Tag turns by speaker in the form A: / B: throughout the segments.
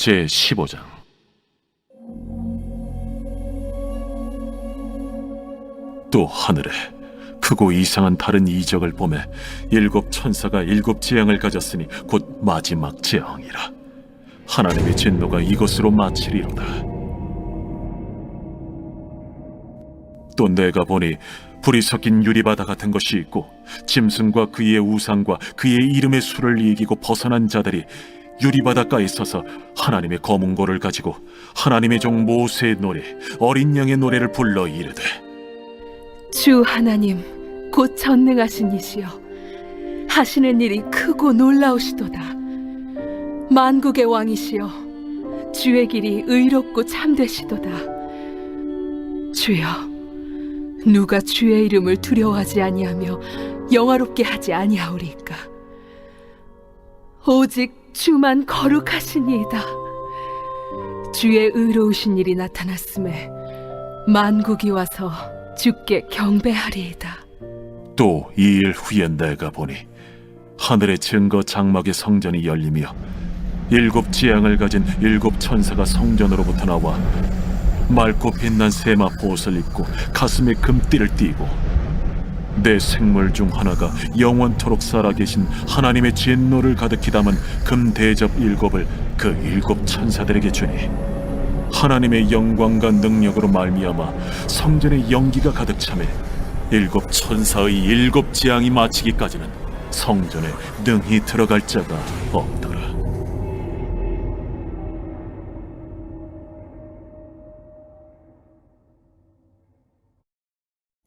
A: 제 15장. 또 하늘에 크고 이상한 다른 이적을 보매 일곱 천사가 일곱 재앙을 가졌으니 곧 마지막 재앙이라. 하나님의 진노가 이것으로 마치리로다. 또 내가 보니 불이 섞인 유리바다 같은 것이 있고 짐승과 그의 우상과 그의 이름의 수를 이기고 벗어난 자들이 유리바닷가에 서서 하나님의 검은고를 가지고 하나님의 종 모세의 노래 어린 양의 노래를 불러 이르되
B: 주 하나님 곧 전능하신 이시여. 하시는 일이 크고 놀라우시도다. 만국의 왕이시여 주의 길이 의롭고 참되시도다. 주여 누가 주의 이름을 두려워하지 아니하며 영화롭게 하지 아니하오리까? 오직 주만 거룩하시니이다 주의 의로우신 일이 나타났음에 만국이 와서 주께 경배하리이다.
A: 또 이 일 후에 내가 보니 하늘의 증거 장막의 성전이 열리며 일곱 지향을 가진 일곱 천사가 성전으로부터 나와 맑고 빛난 세마 보옷을 입고 가슴에 금띠를 띠고 내 생물 중 하나가 영원토록 살아계신 하나님의 진노를 가득히 담은 금 대접 일곱을 그 일곱 천사들에게 주니 하나님의 영광과 능력으로 말미암아 성전의 연기가 가득 차매 일곱 천사의 일곱 재앙이 마치기까지는 성전에 능히 들어갈 자가 없더라.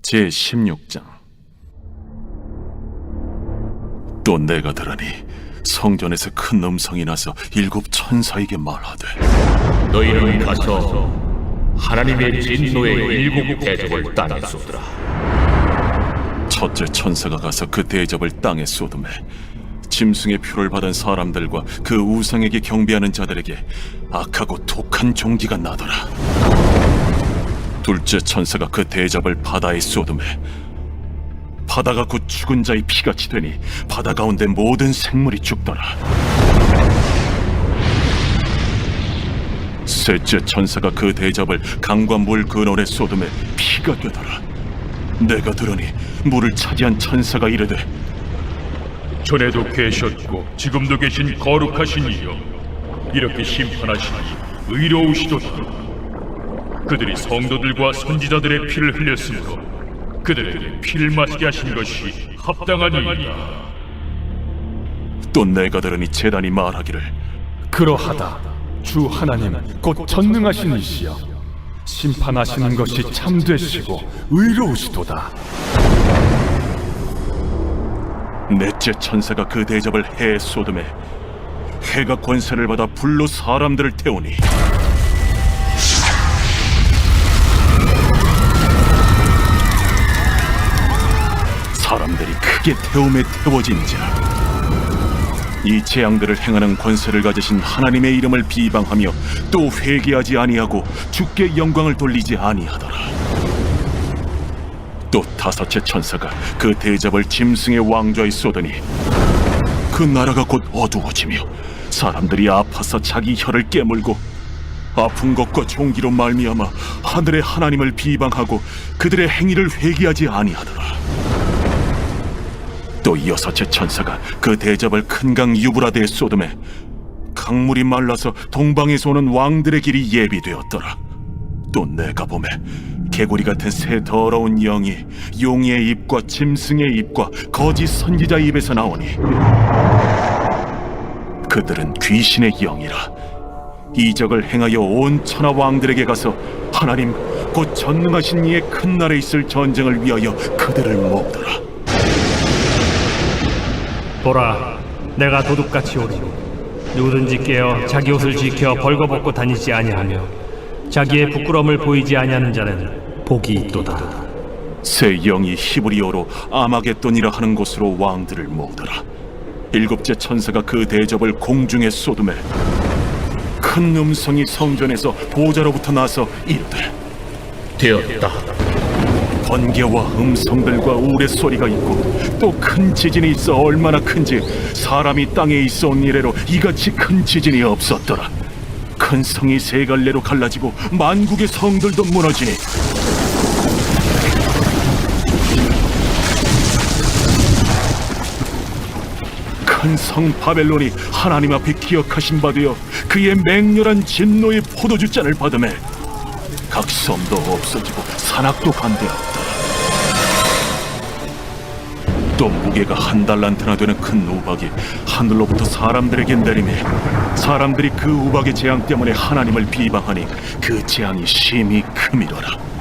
A: 제 16장 또 내가 들으니 성전에서 큰 음성이 나서 일곱 천사에게 말하되
C: 너희는 가서 하나님의 진노의 일곱 대접을 땅에 쏟으라.
A: 첫째 천사가 가서 그 대접을 땅에 쏟음에 짐승의 표를 받은 사람들과 그 우상에게 경배하는 자들에게 악하고 독한 종기가 나더라. 둘째 천사가 그 대접을 바다에 쏟음에 바다가 곧 죽은 자의 피같이 되니 바다 가운데 모든 생물이 죽더라. 셋째 천사가 그 대접을 강과 물 근원에 쏟음에 피가 되더라. 내가 들으니 물을 차지한 천사가 이르되
D: 전에도 계셨고 지금도 계신 거룩하신 이여 이렇게 심판하시니 의로우시도다 그들이 성도들과 선지자들의 피를 흘렸으므로 그들에게 피를 마시게 하신 것이 합당하니이다.
A: 또 내가 들으니 재단이 말하기를
E: 그러하다 주 하나님 곧 전능하신 이시여. 심판하시는 것이 참되시고 의로우시도다.
A: 넷째 천사가 그 대접을 해에 쏟음에 해가 권세를 받아 불로 사람들을 태우니 사람들이 크게 태움에 태워진지라 이 재앙들을 행하는 권세를 가지신 하나님의 이름을 비방하며 또 회개하지 아니하고 주께 영광을 돌리지 아니하더라 또 다섯째 천사가 그 대접을 짐승의 왕좌에 쏟으니 그 나라가 곧 어두워지며 사람들이 아파서 자기 혀를 깨물고 아픈 것과 종기로 말미암아 하늘의 하나님을 비방하고 그들의 행위를 회개하지 아니하더라. 또 여섯째 천사가 그 대접을 큰 강 유브라데에 쏟음에 강물이 말라서 동방에서 오는 왕들의 길이 예비되었더라. 또 내가 보매 개구리 같은 새 더러운 영이 용의 입과 짐승의 입과 거짓 선지자의 입에서 나오니 그들은 귀신의 영이라 이적을 행하여 온 천하 왕들에게 가서 하나님 곧 전능하신 이의 큰 날에 있을 전쟁을 위하여 그들을 모으더라
F: 보라, 내가 도둑같이 오리니 누구든지 깨어 자기 옷을 지켜 벌거벗고 다니지 아니하며 자기의 부끄러움을 보이지 아니하는 자는 복이 있도다.
A: 새 영이 히브리어로 아마겟돈이라 하는 곳으로 왕들을 모으더라. 일곱째 천사가 그 대접을 공중에 쏟음에 큰 음성이 성전에서 보좌로부터 나서 이르되
C: 되었다.
A: 번개와 음성들과 우레소리가 있고 또 큰 지진이 있어 얼마나 큰지 사람이 땅에 있어 온 이래로 이같이 큰 지진이 없었더라. 큰 성이 세 갈래로 갈라지고 만국의 성들도 무너지니 큰 성 바벨론이 하나님 앞에 기억하신 바 되어 그의 맹렬한 진노의 포도주 잔을 받음에 각 섬도 없어지고 산악도 간대었다. 또 무게가 한 달란트나 되는 큰 우박이 하늘로부터 사람들에게 내림에 사람들이 그 우박의 재앙 때문에 하나님을 비방하니 그 재앙이 심히 크미더라.